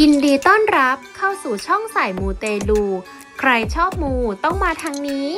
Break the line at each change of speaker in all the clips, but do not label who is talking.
ยินดีต้อนรับเข้าสู่ช่องสายมูเตลู ใครชอบมูต้องมาทางนี้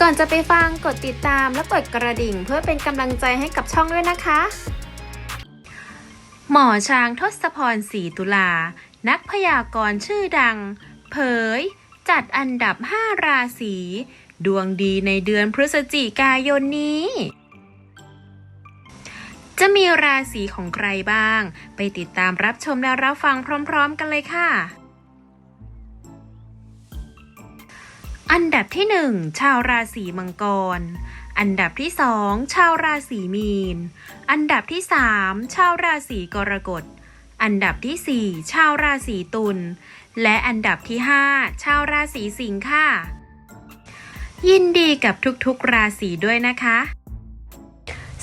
ก่อนจะไปฟังกดติดตามและกดกระดิ่งเพื่อเป็นกำลังใจให้กับช่องด้วยนะคะ หมอช้างทศพรศรีตุลา นักพยากรณ์ชื่อดัง เผย จัดอันดับ 5 ราศี ดวงดีในเดือนพฤศจิกายนนี้ จะมีราศีของใครบ้าง ไปติดตามรับชมและรับฟังพร้อม ๆ กันเลยค่ะ อันดับที่ 1 ชาวราศีมังกร อันดับที่ 2 ชาวราศีมีน อันดับที่ 3 ชาวราศีกรกฎ อันดับที่ 4 ชาวราศีตุล และอันดับที่ 5 ชาวราศีสิงค์ค่ะ ยินดีกับทุกๆ ราศีด้วยนะคะ